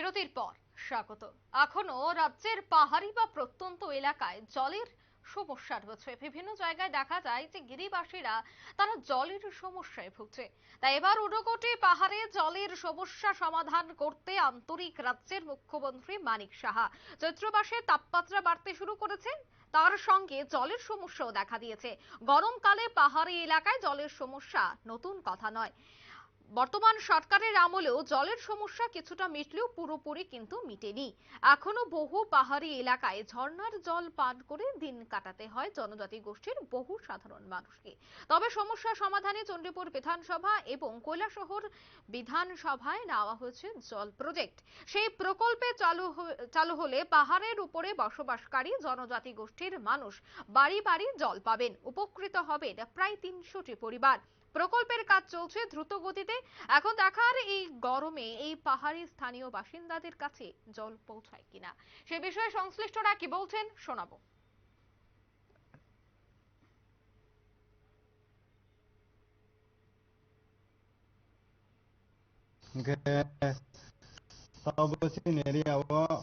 বিরতির পর স্বাগত। এখনও রাজ্যের পাহাড়ি বা প্রত্যন্ত এলাকায় জলের সমস্যা রয়েছে। বিভিন্ন জায়গায় দেখা যায় যে গিরিবাসীরা তারা জলের সমস্যায় ভুগছে। তাই এবার ঊনকোটি পাহাড়ে জলের সমস্যা সমাধান করতে আন্তরিক রাজ্যের মুখ্যমন্ত্রী মানিক সাহা চৈত্র মাসে তাপমাত্রা বাড়তে শুরু করেছে তার সঙ্গে জলের সমস্যাও দেখা দিয়েছে। গরমকালে পাহাড়ি এলাকায় জলের সমস্যা নতুন কথা নয়। বর্তমান সরকারের আমলেও জলের সমস্যা কিছুটা মিটলেও পুরোপুরি কিন্তু মিটেনি। এখনও বহু পাহাড়ি এলাকায় ঝর্ণার জল পান করে দিন কাটাতে হয় জনজাতি গোষ্ঠীর বহু সাধারণ মানুষকে। তবে সমস্যা সমাধানে চণ্ডীপুর বিধানসভা এবং কৈলাসহর বিধানসভায় নেওয়া হয়েছে জল প্রজেক্ট। সেই প্রকল্পে চালু চালু হলে পাহাড়ের উপরে বসবাসকারী জনজাতি গোষ্ঠীর মানুষ বাড়ি বাড়ি জল পাবেন। উপকৃত হবেন প্রায় তিনশোটি পরিবার। প্রকল্পের কাজ চলছে দ্রুত গতিতে এখন দেখার এই গরমে এই পাহাড়ি স্থানীয় বাসিন্দাদের কাছে জল পৌঁছায় কিনা সে বিষয়ে সংশ্লিষ্টরা কি বলছেন শোনাবো Ke tao sin eri awa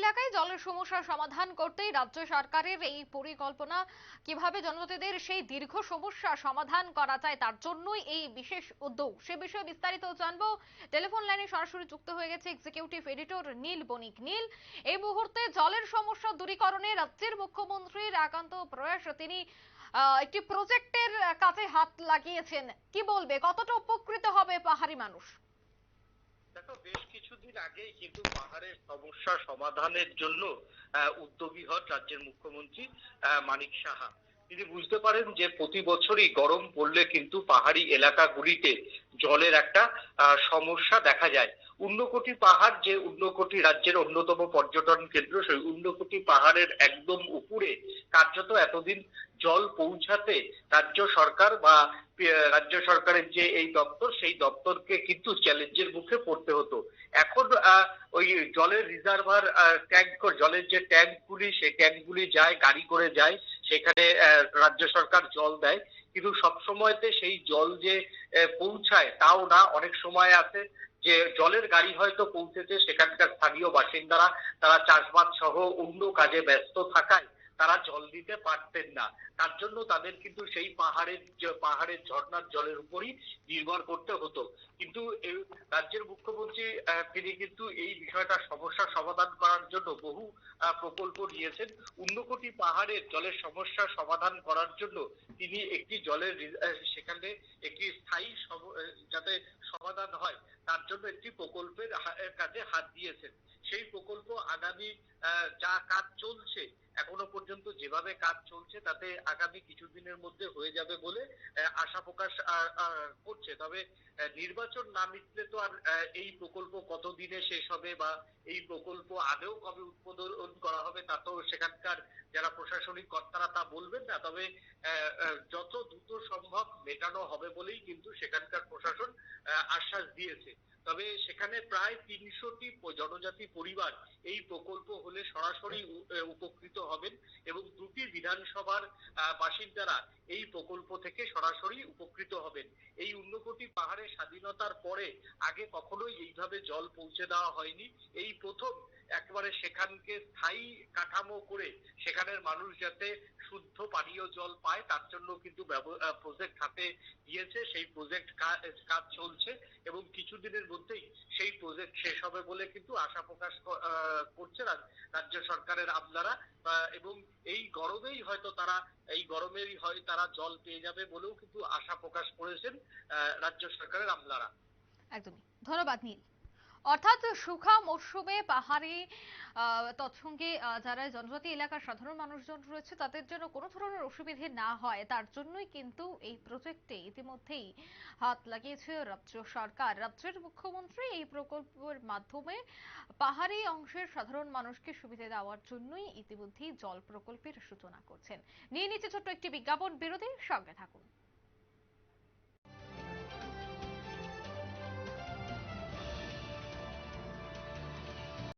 এলাকায় জলের সমস্যার সমাধান করতেই রাজ্য সরকারের এই পরিকল্পনা। কীভাবে জনজাতিদের সেই দীর্ঘ সমস্যা সমাধান করা যায় তার জন্যই এই বিশেষ উদ্যোগ। সে বিষয়ে বিস্তারিত জানব। টেলিফোন লাইনে সরাসরি যুক্ত হয়ে গেছে এক্সিকিউটিভ এডিটর নীল বণিক। নীল, এই মুহূর্তে জলের সমস্যা দূরীকরণে রাজ্যের মুখ্যমন্ত্রীর একান্ত প্রয়াস, তিনি একটি প্রজেক্টের কাছে হাত লাগিয়েছেন। কি বলবে? কতটা উপকৃত হবে পাহাড়ি মানুষ? দেখো, বেশ কিছুদিন আগেই কিন্তু পাহাড়ের সমস্যা সমাধানের জন্য উদ্যোগী হন রাজ্যের মুখ্যমন্ত্রী মানিক সাহা। তিনি বুঝতে পারেন যে প্রতি বছরই গরম পড়লে কিন্তু পাহাড়ি এলাকাগুলিতে জলের একটা সমস্যা দেখা যায়। উন্নকোটি পাহাড় যে উন্নকোটি রাজ্যের অন্যতম পর্যটন কেন্দ্র, সেই উন্নকোটি পাহাড়ের একদম উপরে কার্যত এতদিন জল পৌঁছাতে রাজ্য সরকার বা রাজ্য সরকারের যে এই দপ্তর, সেই দপ্তরকে কিন্তু চ্যালেঞ্জের মুখে পড়তে হতো। এখন ওই জলের রিজার্ভার ট্যাঙ্ক, জলের যে ট্যাঙ্কগুলি, সেই ট্যাঙ্কগুলি যায়, গাড়ি করে যায়। সেখানে রাজ্য সরকার জল দেয়, কিন্তু সব সময়তে সেই জল যে পৌঁছায় তাও না। অনেক সময় আছে যে, জলের গাড়ি হয়তো পৌঁছেছে, সেখানকার স্থানীয় বাসিন্দারা, তারা চাষবাস সহ অন্য কাজে ব্যস্ত থাকায় তারা জল দিতে পারতেন না। তার জন্য তাদের কিন্তু সেই পাহাড়ের পাহাড়ের ঝর্ণার জলের উপরই নির্ভর করতে হতো। কিন্তু রাজ্যের মুখ্যমন্ত্রী তিনি কিন্তু এই বিষয়টা সমস্যা সমাধান করার জন্য বহু প্রকল্প নিয়েছেন। উন্নকোটি পাহাড়ের জলের সমস্যা সমাধান করার জন্য তিনি একটি জলের সেখানে একটি স্থায়ী যাতে সমাধান হয়, তার জন্য একটি প্রকল্পের কাজে হাত দিয়েছেন। সেই প্রকল্প আগামী যা কাজ চলছে, এখনও পর্যন্ত যেভাবে কাজ চলছে, তাতে আগামী কিছুদিনের মধ্যে হয়ে যাবে বলে আশা প্রকাশ করছে। তবে নির্বাচন না মিটলে তো আর এই প্রকল্প কতদিনে শেষ হবে বা এই প্রকল্প আদেও কবে উদ্বোধন করা হবে তা তো সেখানকার যারা প্রশাসনিক কর্তারা তা বলবেন না। তবে যত দ্রুত সম্ভব মেটানো হবে বলেই কিন্তু সেখানকার প্রশাসন আশ্বাস দিয়েছে। তবে সেখানে প্রায় তিনশোটি জনজাতি পরিবার এই প্রকল্প হলে সরাসরি উপকৃত হবেন এবং দুটি বিধানসভার বাসিন্দারা এই প্রকল্প থেকে সরাসরি উপকৃত হবেন। এই উন্নকোটি পাহাড়ে স্বাধীনতার পরে আগে কখনোই এইভাবে জল পৌঁছে দেওয়া হয়নি। এই প্রথম একেবারে সেখানকে স্থায়ী কাঠামো করে সেখানের মানুষ যাতে শুদ্ধ পানীয় জল পায়, তার জন্য কিন্তু প্রজেক্ট হাতে দিয়েছে সেই প্রজেক্ট কাজ চলছে এবং কিছুদিনের মধ্যেই সেই প্রজেক্ট শেষ হবে বলে কিন্তু আশা প্রকাশ করছে রাজ- রাজ্য সরকারের আমলারা। এবং এই গরমেই হয়তো তারা, এই গরমেরই হয় তারা জল পেয়ে যাবে বলেও কিন্তু আশা প্রকাশ করেছেন রাজ্য সরকারের আমলারা। একদমই। ধন্যবাদ, নীল। অর্থাৎ সুখা মরশুমে পাহাড়ি তৎসঙ্গে যারা জনজাতি এলাকার সাধারণ মানুষজন রয়েছে, তাদের যেন কোনো ধরনের অসুবিধে না হয়। তার জন্যই কিন্তু এই প্রজেক্টে ইতিমধ্যেই হাত লাগিয়েছে রাজ্য সরকার। রাজ্যের মুখ্যমন্ত্রী এই প্রকল্পের মাধ্যমে পাহাড়ি অংশের সাধারণ মানুষকে সুবিধা দেওয়ার জন্যই ইতিমধ্যেই জল প্রকল্পের সূচনা করছেন। নিয়ে নিচ্ছে ছোট্ট একটি বিজ্ঞাপন। বিরতির সঙ্গে থাকুন।